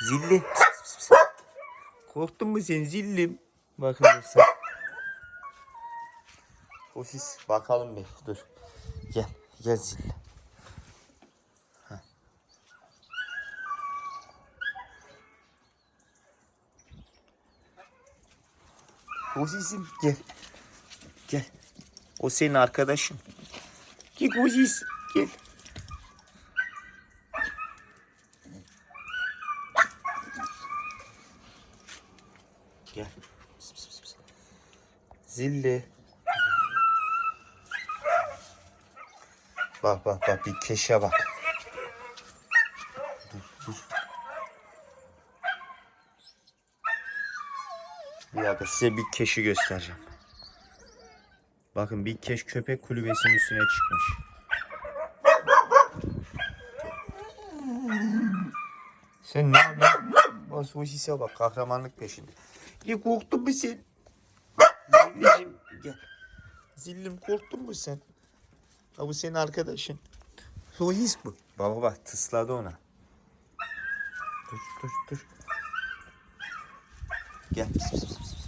Zilli. Korktun mu sen zillim? Bakın dostlar. Sosis bakalım bir dur. Gel gel zilli. Heh. Sosisim gel. Gel. O senin arkadaşın. Gel Sosis gel. Gel. Pıs, pıs, pıs, pıs. Zilli. Bak bak bak bir keşe bak. Dur dur. Bir dakika size bir keşi göstereceğim. Bakın bir keş köpek kulübesinin üstüne çıkmış. Sen ne yapıyorsun? O sosise bak kahramanlık peşinde. Ya korktun mu sen? Gel. Zillim korktun mu sen? Ha bu senin arkadaşın. Sosis bu. Baba bak tısladı ona. Dur dur dur. Gel. Pıs, pıs, pıs.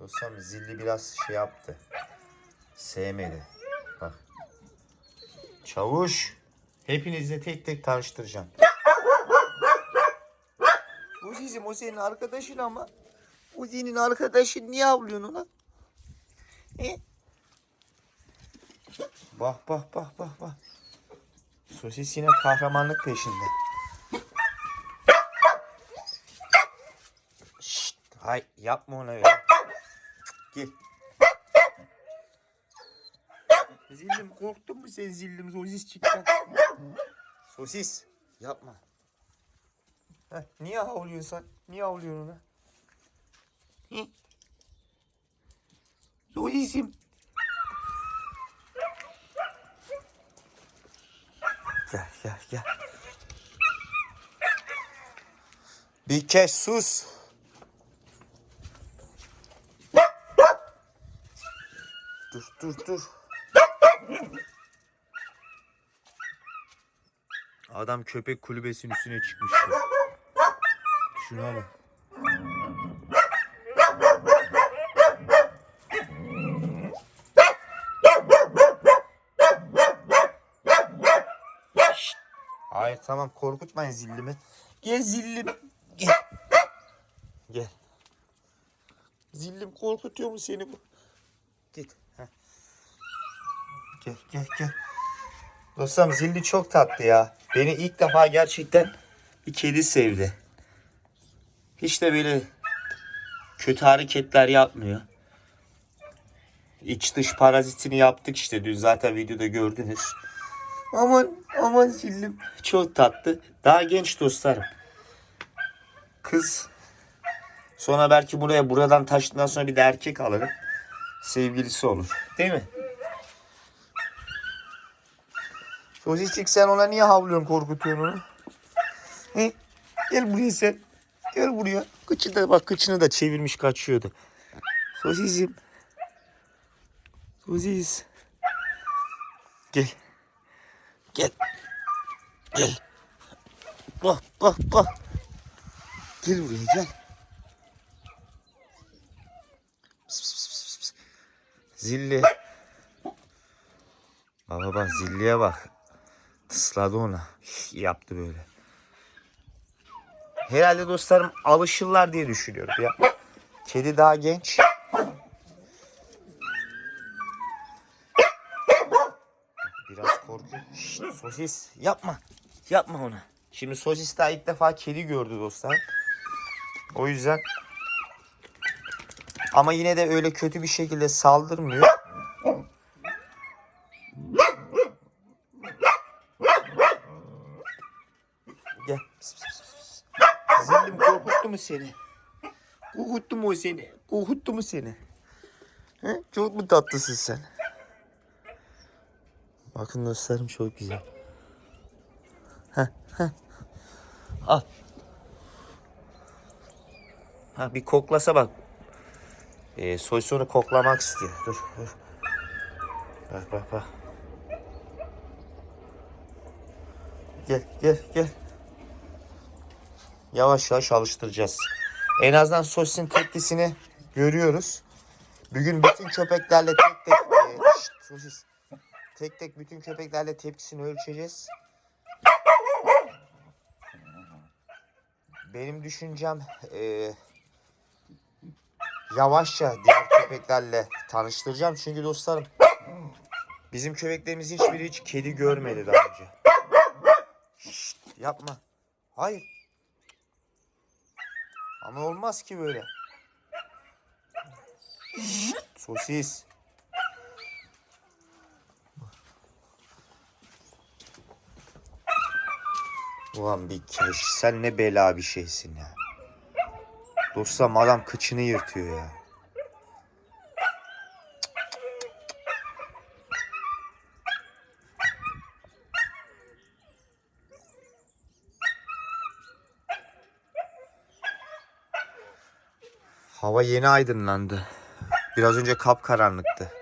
Dostum zilli biraz şey yaptı. Sevmedi. Bak. Çavuş. Hepinizle tek tek tanıştıracağım. Uzizim o senin arkadaşın ama. Uzi'nin arkadaşı niye avlıyorsun ona? E? Bak bak bak bak bak. Sosis yine kahramanlık peşinde. Şşt, hay yapma ona öyle. Gel. Zillim korktun mu sen zillim sosis çıktı. Sosis yapma. Heh, niye havlıyorsun sen? Niye havlıyorsun ona? Sosisim. Gel gel gel. Bir kez sus. Dur dur dur. Adam köpek kulübesinin üstüne çıkmıştı. Şuna bak. Şşt. Hayır tamam korkutmayın zillimi. Gel zillim. Gel. Gel. Zillim korkutuyor mu seni bu? Git. Heh. Gel gel gel. Dostum zilli çok tatlı ya. Beni ilk defa gerçekten bir kedi sevdi. Hiç de böyle kötü hareketler yapmıyor. İç dış parazitini yaptık işte dün zaten videoda gördünüz. Aman aman zillim çok tatlı. Daha genç dostlarım. Kız. Sonra belki buraya buradan taştıktan sonra bir de erkek alırım. Sevgilisi olur. Değil mi? Sosisçik sen ona niye havlıyorsun korkutuyorsun onu? He? Gel buraya sen. Gel buraya. Kıçı da bak kıçını da çevirmiş kaçıyordu. Sosisim. Sosis. Gel. Gel. Gel. Bak bak bak. Gel buraya gel. Zilli. Baba bak zilliye bak. Tısladı ona. Yaptı böyle. Herhalde dostlarım alışırlar diye düşünüyorum ya. Kedi daha genç. Biraz korkuyor. Sosis yapma. Yapma ona. Şimdi sosis daha ilk defa kedi gördü dostlar. O yüzden ama yine de öyle kötü bir şekilde saldırmıyor. Gel. Pıs, pıs, pıs, pıs. Zillim korkuttu mu seni? Korkuttu mu seni? Korkuttu mu seni? He? Çok mu tatlısın sen? Bakın dostlarım çok güzel. Heh, heh. Al. Ha bir koklasa bak. Ee, soysonu koklamak istiyor. Dur dur. Bak bak bak. Gel gel gel. Yavaş yavaş alıştıracağız. En azından sosisin tepkisini görüyoruz. Bugün bütün köpeklerle tek tek e, şşt, sosis. Tek tek bütün köpeklerle tepkisini ölçeceğiz. Benim düşüncem e, yavaşça diğer köpeklerle tanıştıracağım. Çünkü dostlarım bizim köpeklerimiz hiçbiri hiç kedi görmedi daha önce. Şşt, yapma. Hayır. Ama olmaz ki böyle. Sosis. Ulan bir keş sen ne bela bir şeysin ya. Dostum adam kıçını yırtıyor ya. Hava yeni aydınlandı. Biraz önce kapkaranlıktı.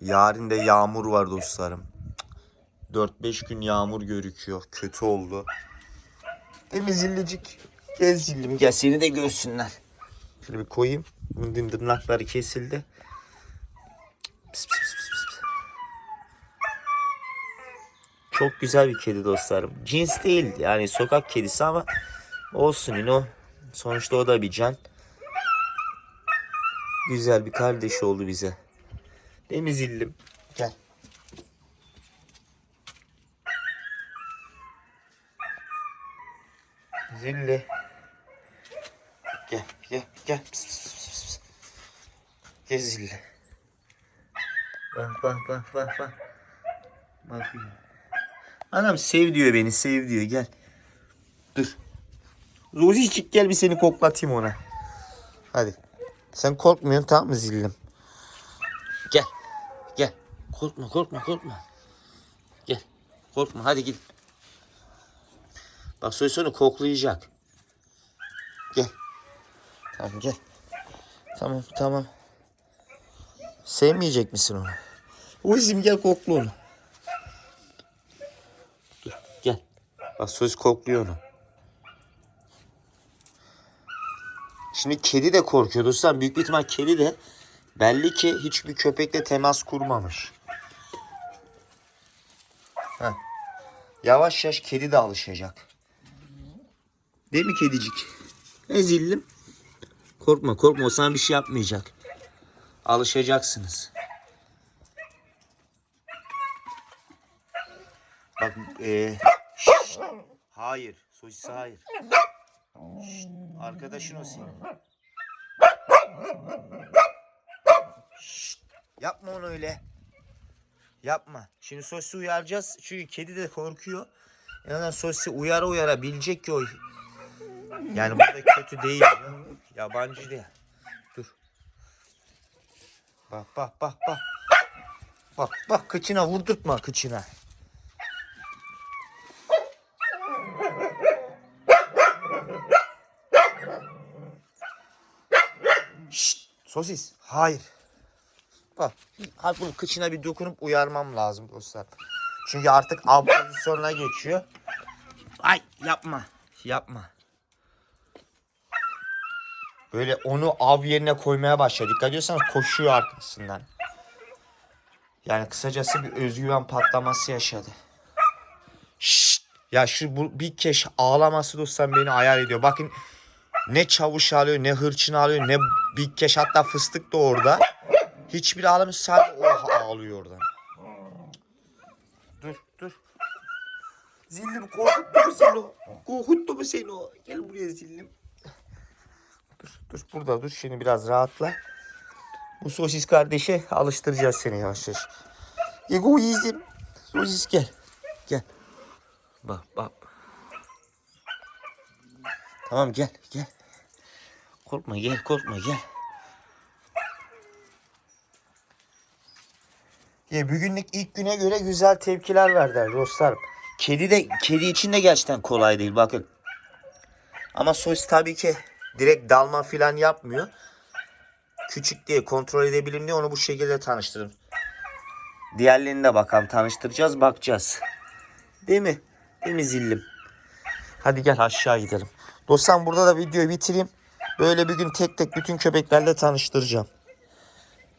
Yarın da yağmur var dostlarım. 4-5 gün yağmur görüküyor. Kötü oldu. Mi zillicik? Gel zillim gel seni de görsünler. Şöyle bir koyayım. Bunun tırnakları kesildi. Pıs pıs pıs pıs. Çok güzel bir kedi dostlarım. Cins değil yani sokak kedisi ama olsun yine o. Sonuçta o da bir can. Güzel bir kardeş oldu bize. Değil mi zillim? Gel. Zilli. Gel gel gel. Pıs, pıs, pıs, pıs. Gel zilli. Bak bak bak bak bak. Bakıyor. Anam sev diyor beni sev diyor gel. Dur. Rozicik gel bir seni koklatayım ona. Hadi. Sen korkmuyorsun tamam mı zillim? Gel. Gel. Korkma korkma korkma. Gel. Korkma hadi git. Bak soysonu koklayacak. Gel. Tamam gel. Tamam tamam. Sevmeyecek misin onu? Uzim gel kokla onu. Dur gel. Bak söz kokluyor onu. Şimdi kedi de korkuyor dostlar. Büyük bir ihtimal kedi de belli ki hiçbir köpekle temas kurmamış. Heh. Yavaş yavaş kedi de alışacak. Değil mi kedicik? Ezildim. Korkma korkma o sana bir şey yapmayacak. Alışacaksınız. Bak e, şşt. hayır sosis hayır. Şşt, arkadaşın o senin. Yapma onu öyle. Yapma. Şimdi sosisi uyaracağız. Çünkü kedi de korkuyor. Yani sosisi uyara uyara bilecek ki o yani burada kötü değil. ya. Yabancı değil. Dur. Bak bak bak bak. Bak bak kıçına vurdurtma kıçına. Şşt, sosis. Hayır. Bak, ha bunun kıçına bir dokunup uyarmam lazım dostlar. Çünkü artık av pozisyonuna geçiyor. Ay yapma. Yapma. Böyle onu av yerine koymaya başladı. Dikkat ediyorsanız koşuyor arkasından. Yani kısacası bir özgüven patlaması yaşadı. Şşt! Ya şu bu, bir keş ağlaması dostlar beni ayar ediyor. Bakın ne çavuş alıyor ne hırçın alıyor ne bir keş hatta fıstık da orada. Hiçbir ağlamıyor sadece o ağlıyor oradan. Dur dur. Zillim korkuttu mu seni o? Korkuttu mu seni o? Gel buraya zillim. Dur dur burada dur şimdi biraz rahatla. Bu sosis kardeşe alıştıracağız seni yavaş yavaş. Egoizm. Sosis gel. Gel. Bak bak. Tamam gel gel. Korkma gel korkma gel. Ya bugünlük ilk güne göre güzel tepkiler verdiler dostlarım. Kedi de kedi için de gerçekten kolay değil bakın. Ama sos tabii ki direkt dalma falan yapmıyor. Küçük diye kontrol edebilirim diye onu bu şekilde tanıştırdım. Diğerlerini de bakalım tanıştıracağız bakacağız. Değil mi? Değil mi zillim? Hadi gel aşağı gidelim. Dostlar burada da videoyu bitireyim. Böyle bir gün tek tek bütün köpeklerle tanıştıracağım.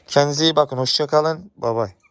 Kendinize iyi bakın. Hoşça kalın. Bay bay.